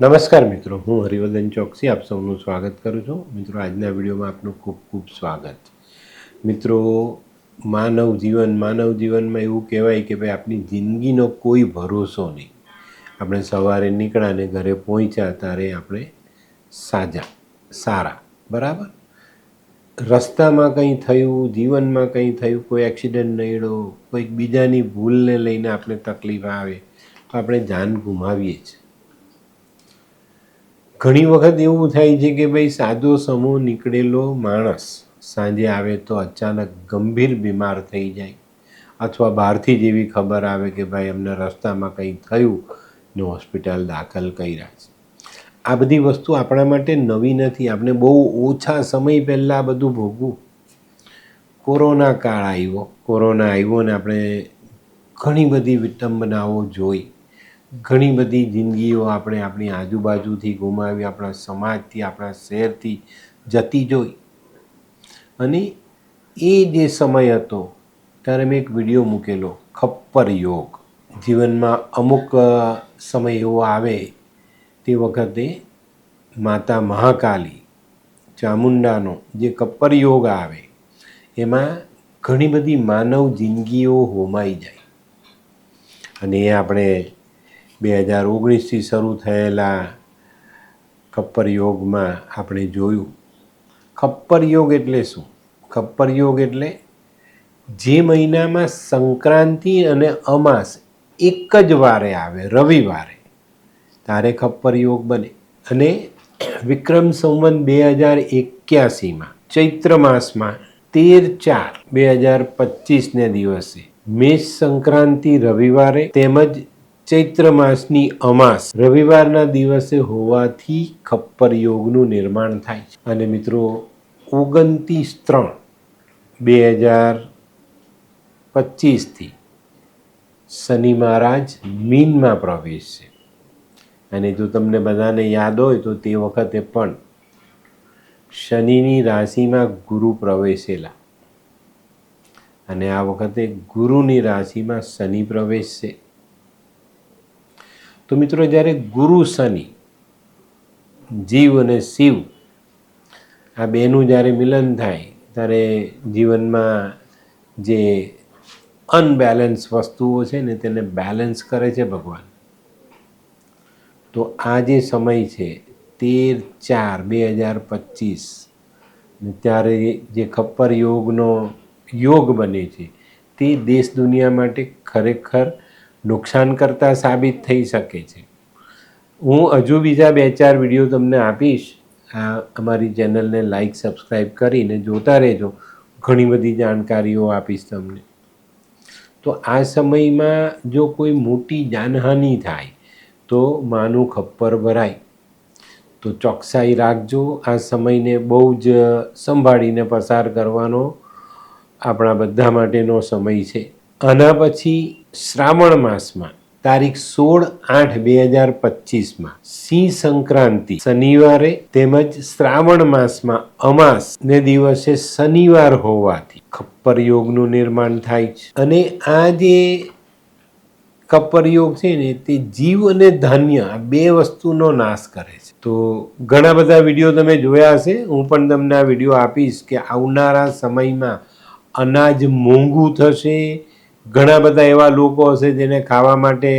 નમસ્કાર મિત્રો, હું હરિવર્ધન ચોકસી, આપ સૌનું સ્વાગત કરું છું. મિત્રો, આજના વિડીયોમાં આપનું ખૂબ ખૂબ સ્વાગત. મિત્રો, માનવ જીવન, માનવ જીવનમાં એવું કહેવાય કે ભાઈ આપણી જિંદગીનો કોઈ ભરોસો નહીં. આપણે સવારે નીકળ્યા ને ઘરે પહોંચ્યા ત્યારે આપણે સાજા, સારા, બરાબર? રસ્તામાં કંઈ થયું, જીવનમાં કંઈ થયું, કોઈ એક્સિડન્ટ નડ્યો, કોઈક બીજાની ભૂલને લઈને આપણે તકલીફ આવે, તો આપણે જાન ગુમાવીએ છીએ. ઘણી વખત એવું થાય છે કે ભાઈ સાદો સમૂહ નીકળેલો માણસ સાંજે આવે તો અચાનક ગંભીર બીમાર થઈ જાય. અથવા બહારથી જ એવી ખબર આવે કે ભાઈ એમને રસ્તામાં કંઈ થયું ને હોસ્પિટલ દાખલ કર્યા છે. આ બધી વસ્તુ આપણા માટે નવી નથી. આપણે બહુ ઓછા સમય પહેલાં બધું ભોગવું. કોરોના કાળ આવ્યો. કોરોના આવ્યો ને આપણે ઘણી બધી વિટંબનાઓ જોઈ. ઘણી બધી જિંદગીઓ આપણે આપણી આજુબાજુથી ગુમાવી, આપણા સમાજથી, આપણા શહેરથી જતી જોઈ. અને એ જે સમય હતો, ત્યારે મેં એક વીડિયો મૂકેલો, ખપ્પર યોગ. જીવનમાં અમુક સમય એવો આવે, તે વખતે માતા મહાકાલી, ચામુંડાનો જે કપ્પર યોગ આવે, એમાં ઘણી બધી માનવ જિંદગીઓ હોમાઈ જાય. અને એ આપણે બે હજાર ઓગણીસથી શરૂ થયેલા ખપ્પર યોગમાં આપણે જોયું. ખપ્પર યોગ એટલે શું? ખપ્પર યોગ એટલે જે મહિનામાં સંક્રાંતિ અને અમાસ એક જ વારે આવે, રવિવારે. તારે ખપ્પર યોગ બને. અને વિક્રમ સંવંત બે હજાર એક્યાસીમાં, ચૈત્ર માસમાં તેર ચાર બે હજાર પચીસને દિવસે મેષ સંક્રાંતિ રવિવારે તેમજ ચૈત્ર માસની અમાસ રવિવારના દિવસે હોવાથી ખપ્પર યોગનું નિર્માણ થાય છે. અને મિત્રો, ઓગણત્રીસ ત્રણ બે હજાર પચીસથી શનિ મહારાજ મીનમાં પ્રવેશ છે. અને જો તમને બધાને યાદ હોય તો તે વખતે પણ શનિની રાશિમાં ગુરુ પ્રવેશેલા. અને આ વખતે ગુરુની રાશિમાં શનિ પ્રવેશ છે. તો મિત્રો જ્યારે ગુરુ શનિ, જીવ અને શિવ આ બેનું જ્યારે મિલન થાય, ત્યારે જીવનમાં જે અનબેલેન્સ વસ્તુઓ છે ને તેને બેલેન્સ કરે છે ભગવાન. તો આ જે સમય છે, તેર ચાર બે હજાર પચીસ ત્યારે જે ખપ્પર યોગનો યોગ બને છે, તે દેશ દુનિયા માટે ખરેખર નુકસાનકર્તા સાબિત થઈ શકે છે. હું હજુ બીજા બે ચાર વીડિયો તમને આપીશ. આ અમારી ચેનલને લાઈક સબસ્ક્રાઈબ કરીને જોતા રહેજો. ઘણી બધી જાણકારીઓ આપીશ તમને. તો આ સમયમાં જો કોઈ મોટી જાનહાનિ થાય, તો માનું ખપ્પર ભરાય. તો ચોકસાઈ રાખજો. આ સમયને બહુ જ સંભાળીને પસાર કરવાનો આપણા બધા માટેનો સમય છે. આના પછી શ્રાવણ માસમાં, તારીખ સોળ આઠ બે હજાર પચીસમાં, સિંહ સંક્રાંતિ શનિવારે તેમજ શ્રાવણ માસમાં અમાસ ને દિવસે શનિવાર હોવાથી ખપ્પર યોગનું નિર્માણ થાય છે. અને આ જે ખપ્પર યોગ છે ને, તે જીવ અને ધાન્ય આ બે વસ્તુનો નાશ કરે છે. તો ઘણા બધા વીડિયો તમે જોયા હશે. હું પણ તમને આ વીડિયો આપીશ કે આવનારા સમયમાં અનાજ મોંઘું થશે ઘણા બધા એવા લોકો હશે જેને ખાવા માટે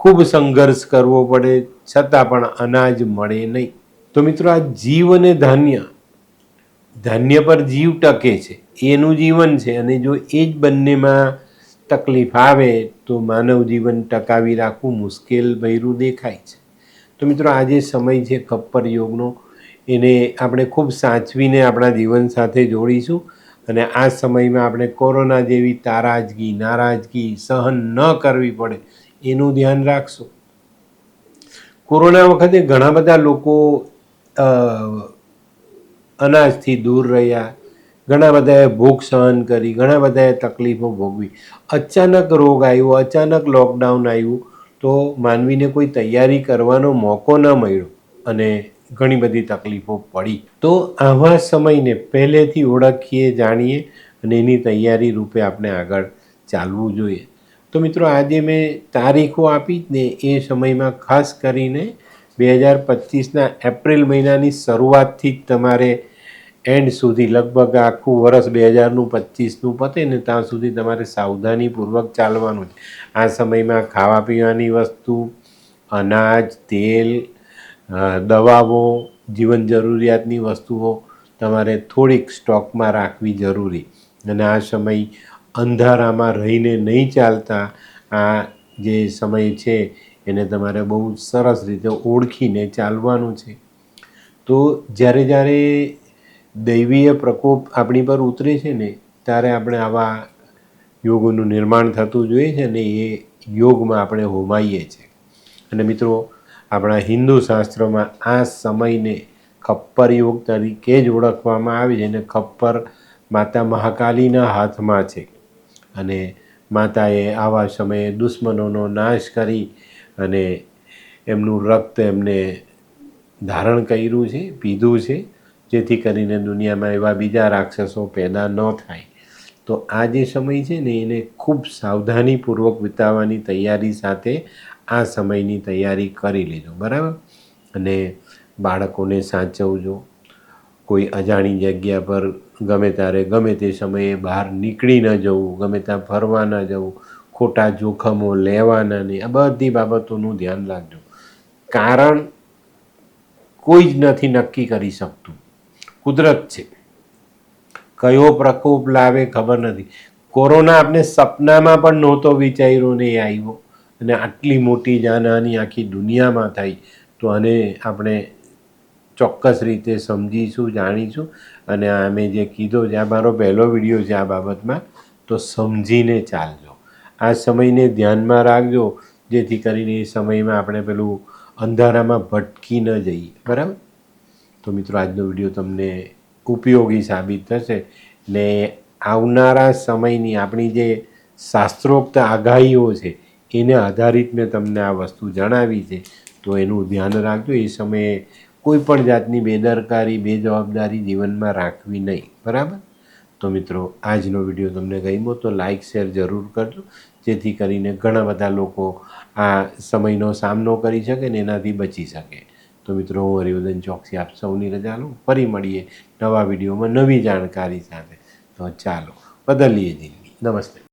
ખૂબ સંઘર્ષ કરવો પડે, છતાં પણ અનાજ મળે નહીં. તો મિત્રો, આ જીવ અને ધાન્ય ધાન્ય પર જીવ ટકે છે, એનું જીવન છે, અને જો એ જ બંનેમાં તકલીફ આવે, તો માનવ જીવન ટકાવી રાખવું મુશ્કેલ ભર્યું દેખાય છે. તો મિત્રો, આ જે સમય છે ખપ્પર યોગનો, એને આપણે ખૂબ સાચવીને આપણા જીવન સાથે જોડીશું. અને આ સમયમાં આપણે કોરોના જેવી તારાજગી, નારાજગી સહન ન કરવી પડે, એનું ધ્યાન રાખશો. કોરોના વખતે ઘણા બધા લોકો અનાજથી દૂર રહ્યા, ઘણા બધાએ ભૂખ સહન કરી, ઘણા બધાએ તકલીફો ભોગવી. અચાનક રોગ આવ્યો, અચાનક લોકડાઉન આવ્યું, તો માનવીને કોઈ તૈયારી કરવાનો મોકો ન મળ્યો. અને ઘણી બધી તકલીફો પડી. તો આવા સમયને પહેલેથી ઓળખીએ, જાણીએ અને એની તૈયારી રૂપે આપણે આગળ ચાલવું જોઈએ. તો મિત્રો, આજે મેં તારીખો આપી જ ને એ સમયમાં ખાસ કરીને બે હજાર પચીસના એપ્રિલ મહિનાની શરૂઆતથી જ તમારે એન્ડ સુધી, લગભગ આખું વર્ષ બે હજારનું, પચીસનું પતે ને ત્યાં સુધી તમારે સાવધાનીપૂર્વક ચાલવાનું છે. આ સમયમાં ખાવા પીવાની વસ્તુ, અનાજ, તેલ દવાઓ, જીવન જરૂરિયાતની વસ્તુઓ તમારે થોડીક સ્ટોકમાં રાખવી જરૂરી. અને આ સમય અંધારામાં રહીને નહીં ચાલતા, આ જે સમય છે એને તમારે બહુ સરસ રીતે ઓળખીને ચાલવાનું છે. તો જ્યારે જ્યારે દૈવીય પ્રકોપ આપણી પર ઉતરે છે ને, ત્યારે આપણે આવા યોગોનું નિર્માણ થતું જોઈએ છે ને એ યોગમાં આપણે હોમાઈએ છીએ. અને મિત્રો આપણા હિન્દુ શાસ્ત્રોમાં આ સમયને ખપ્પર યુગ તરીકે જ ઓળખવામાં આવે છે અને ખપ્પર માતા મહાકાલીના હાથમાં છે. અને માતાએ આવા સમયે દુશ્મનોનો નાશ કરી અને એમનું રક્ત એમને ધારણ કર્યું છે, પીધું છે, જેથી કરીને દુનિયામાં એવા બીજા રાક્ષસો પેદા ન થાય. તો આ જે સમય છે ને, એને ખૂબ સાવધાનીપૂર્વક વિતાવવાની તૈયારી સાથે આ સમયની તૈયારી કરી લેજો, બરાબર? અને બાળકોને સાચવજો. કોઈ અજાણી જગ્યા પર ગમે ત્યારે, ગમે તે સમયે બહાર નીકળી ન જવું, ગમે ત્યાં ફરવા ન જવું, ખોટા જોખમો લેવાના નહીં. આ બધી બાબતોનું ધ્યાન રાખજો. કારણ કોઈ જ નથી નક્કી કરી શકતું. કુદરત છે. કયો પ્રકોપ લાવે ખબર નથી. કોરોના આપણે સપનામાં પણ નહોતો વિચાર્યો નહીં આવ્યો. અને આટલી મોટી જાનહાની આખી દુનિયામાં થઈ, તો આને આપણે ચોક્કસ રીતે સમજીશું, જાણીશું. અને આ મેં જે કીધો છે, આ મારો પહેલો વીડિયો છે આ બાબતમાં, તો સમજીને ચાલજો. આ સમયને ધ્યાનમાં રાખજો, જેથી કરીને એ સમયમાં આપણે પેલું અંધારામાં ભટકી ન જઈએ. બરાબર? તો મિત્રો, આજનો વીડિયો તમને ઉપયોગી સાબિત થશે. ને આવનારા સમયની આપણી જે શાસ્ત્રોક્ત આગાહીઓ છે એને આધારિત મેં તમને આ વસ્તુ જણાવી છે. તો એનું ધ્યાન રાખજો. એ સમયે કોઈ પણ જાતની બેદરકારી, બેજવાબદારી જીવનમાં રાખવી નહીં. બરાબર? તો મિત્રો, આજનો વીડિયો તમને ગમ્યો તો લાઇક શેર જરૂર કરજો. જેથી કરીને ઘણા બધા લોકો આ સમયનો સામનો કરી શકે ને એનાથી બચી શકે. તો મિત્રો, હું હરિવર્ધન ચોકસી આપ સૌની રજા લઉં. ફરી મળીએ નવા વિડીયોમાં નવી જાણકારી સાથે. તો ચાલો, બદલીએ જિંદગી. નમસ્તે.